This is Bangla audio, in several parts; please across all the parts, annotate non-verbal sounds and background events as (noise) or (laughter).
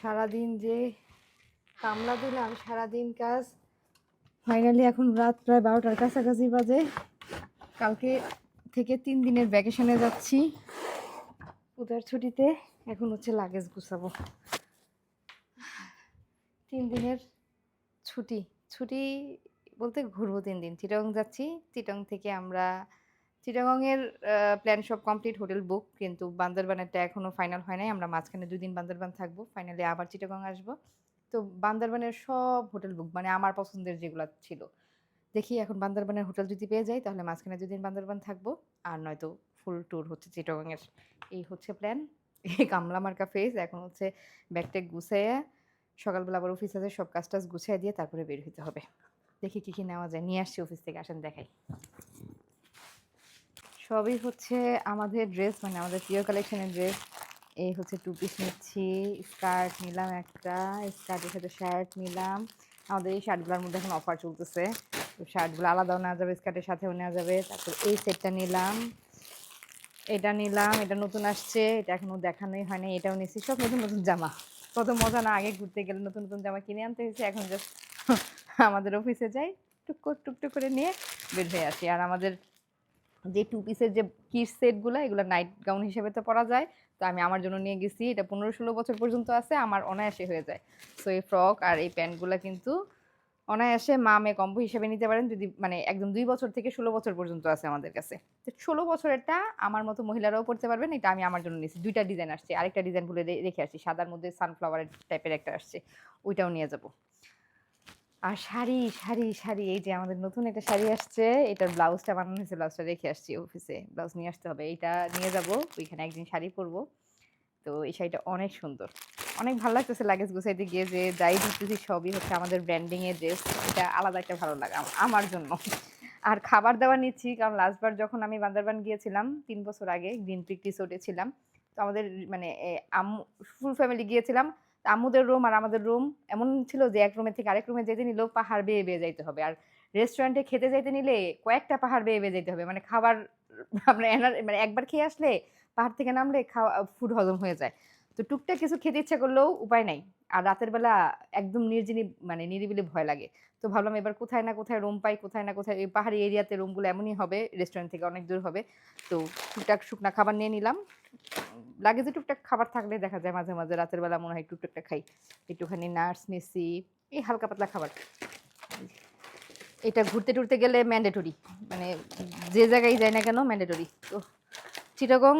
সারাদিন যে কামলা দিলাম, সারাদিন কাজ। ফাইনালি এখন রাত প্রায় বারোটার কাছাকাছি বাজে। কালকে থেকে তিন দিনের ভ্যাকেশনে যাচ্ছি। পূজার ছুটিতে এখন হচ্ছে লাগেজ গুছাবো। তিন দিনের ছুটি। ছুটি বলতে ঘুরবো তিন দিন। চিটং যাচ্ছি। চিটাং থেকে আমরা চিটাগংয়ের প্ল্যান সব কমপ্লিট হোটেল বুক কিন্তু বান্দরবানেরটা এখনও ফাইনাল হয় নাই। আমরা মাঝখানে দুদিন বান্দরবান থাকব ফাইনালি আবার চিটাগং আসব। তো বান্দরবানের সব হোটেল বুক মানে আমার পছন্দের যেগুলো ছিল, দেখি এখন বান্দরবানের হোটেল যদি পেয়ে যাই, তাহলে মাঝখানে দুদিন বান্দরবান থাকব। আর নয়তো ফুল ট্যুর হচ্ছে চিটাগংয়ের। এই হচ্ছে প্ল্যান এই কামলা মার্কা ফেজ এখন হচ্ছে ব্যাগট্যাগ গুছাইয়া, সকালবেলা আবার অফিস আছে, সব কাজ টাজ গুছিয়ে দিয়ে তারপরে বের হইতে হবে। দেখি কী কী নেওয়া যায়, নিয়ে আসছি অফিস থেকে, আসেন দেখাই। সবই হচ্ছে আমাদের ড্রেস মানে আমাদের প্রিয় কালেকশনের ড্রেস এই হচ্ছে টু পিস নিচ্ছি স্কার্ট নিলাম একটা স্কার্টের সাথে শার্ট নিলাম। আমাদের এই শার্টগুলোর মধ্যে এখন অফার চলতেছে। তো শার্টগুলো আলাদাও নেওয়া যাবে স্কার্টের সাথেও নেওয়া যাবে। তারপর এই সেটটা নিলাম। এটা নিলাম, এটা নতুন আসছে, এটা এখনও দেখানোই হয়নি, এটাও নিচ্ছি সব নতুন নতুন জামা। কত মজা না, আগে ঘুরতে গেলে নতুন নতুন জামা কিনে আনতে হয়েছে, এখন জাস্ট (laughs) আমাদের অফিসে যাই, টুক টুকটুক করে নিয়ে বের হয়ে আসি। আর আমাদের যে টু পিসের যে কিট সেটগুলো এগুলো নাইট গাউন হিসেবে তো পরা যায়। তো আমি আমার জন্য নিয়ে গেছি। এটা পনেরো ষোলো বছর পর্যন্ত আছে, আমার অনায়াসে হয়ে যায়। সো এই ফ্রক আর এই প্যান্টগুলো কিন্তু অনায়াসে মা মেয়ে কম্বো হিসেবে নিতে পারেন। যদি মানে একদম দুই বছর থেকে ষোলো বছর পর্যন্ত আছে আমাদের কাছে। তো ষোলো বছরেরটা আমার মতো মহিলারাও পড়তে পারবেন। এটা আমি আমার জন্য নিয়েছি। দুইটা ডিজাইন আসছে। আরেকটা ডিজাইন ভুলে রেখে আসছি। সাদার মধ্যে সানফ্লাওয়ারের টাইপের একটা আসছে। ওইটাও নিয়ে যাব। আর শাড়ি শাড়ি শাড়ি এই যে আমাদের নতুন একটা শাড়ি আসছে এটার ব্লাউজটা বানানো হয়েছে ব্লাউজটা রেখে আসছি অফিসে ব্লাউজ নিয়ে আসতে হবে এইটা নিয়ে যাব ওইখানে একদিন শাড়ি পরবো। তো এই শাড়িটা অনেক সুন্দর। অনেক ভালো লাগতেছে লাগেজ গুছাইতে গিয়ে যে যাই দিতেছি সবই হচ্ছে আমাদের ব্র্যান্ডিংয়ের ড্রেস এটা আলাদা একটা ভালো লাগে আমার জন্য। আর খাবার দাবার নিচ্ছি কারণ লাস্টবার যখন আমি বান্দরবান গিয়েছিলাম তিন বছর আগে গ্রিন পিক রিসোর্টে ছিলাম। তো আমাদের মানে এ, আম্মু ফুল ফ্যামিলি গিয়েছিলাম। আম্মুদের রুম আর আমাদের রুম এমন ছিল যে এক রুমের থেকে আরেক রুমে যেতে নিলেও পাহাড় বেয়ে বেয়ে যাইতে হবে। আর রেস্টুরেন্টে খেতে যাইতে নিলে কয়েকটা পাহাড় বেয়ে বেয়ে যেতে হবে। মানে খাবার আমরা মানে একবার খেয়ে আসলে পাহাড় থেকে নামলে খাওয়া ফুড হজম হয়ে যায়। তো টুকটাক কিছু খেতে ইচ্ছা করলেও উপায় নাই। আর রাতের বেলা একদম নির্জিনি মানে নিরিবিলি ভয় লাগে। তো ভাবলাম এবার কোথায় না কোথায় রুম পাই, কোথায় না কোথায়, এই পাহাড়ি এরিয়াতে রুমগুলো এমনই হবে রেস্টুরেন্ট থেকে অনেক দূর হবে। তো টুকটাক শুকনা খাবার নিয়ে নিলাম। লাগে যে টুকটাক খাবার থাকলে দেখা যায় মাঝে মাঝে রাতের বেলা মনে হয় একটু, টুকটাক খাই। একটুখানি নার্স নিচ্ছি এই হালকা পাতলা খাবার। এটা ঘুরতে টুরতে গেলে ম্যান্ডেটরি মানে যে জায়গায় যায় না কেন ম্যান্ডেটরি তো চিটাগং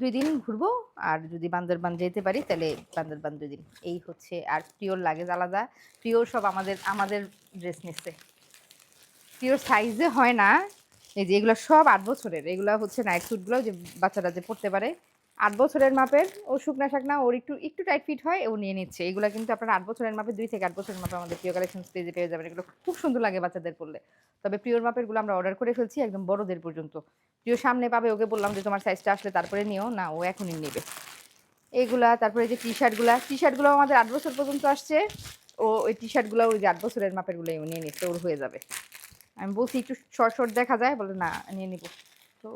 দুই দিন ঘুরবো, আর যদি বান্দরবান যেতে পারি তাহলে বান্দরবান দুই দিন। এই হচ্ছে, আর প্রিয়র লাগেজ আলাদা। পিওর সব আমাদের আমাদের ড্রেস নিচ্ছে। প্রিয়র সাইজে হয় না, এই যে এগুলো সব আট বছরের। এগুলো হচ্ছে নাইট স্যুটগুলো যে বাচ্চারা যে পড়তে পারে। আট বছরের মাপের ও শুকনা শাকনা ওর একটু একটু টাইট ফিট হয় ও নিয়ে নিচ্ছে। এগুলো কিন্তু আপনার আট বছরের মাপে, দুই থেকে আট বছরের মাপে আমাদের প্রিয় কালেকশন পেজে পেয়ে যাবেন। এগুলো খুব সুন্দর লাগে বাচ্চাদের পড়লে তবে প্রিয়র মাপেরগুলো আমরা অর্ডার করে ফেলছি একদম বড়দের পর্যন্ত। প্রিয় সামনে পাবে, ওকে বললাম যে তোমার সাইজটা আসলে তারপরে নিও। না, ও এখনই নেবে। এইগুলা তারপরে যে টি শার্টগুলা টি শার্টগুলো আমাদের আট বছর পর্যন্ত আসছে। ও ওই টি শার্টগুলো ওই যে আট বছরের মাপেরগুলোই ও নিয়ে নিচ্ছে, ওর হয়ে যাবে। আমি বলছি একটু শর্ট শর্ট দেখা যায়, বলে না, নিয়ে নিব। তো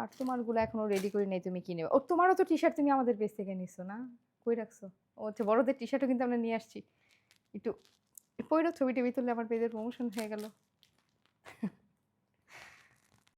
আর তোমারগুলো এখনও রেডি করে নেই, তুমি কিনে ও, তোমারও তো টি শার্ট তুমি আমাদের পেজ থেকে নিছো না? কই রাখছো? ও আচ্ছা বড়দের টি শার্টও কিন্তু আমরা নিয়ে আসছি। একটু পরেও ছবি টিভি তুললে আমার পেজের প্রমোশন হয়ে গেল।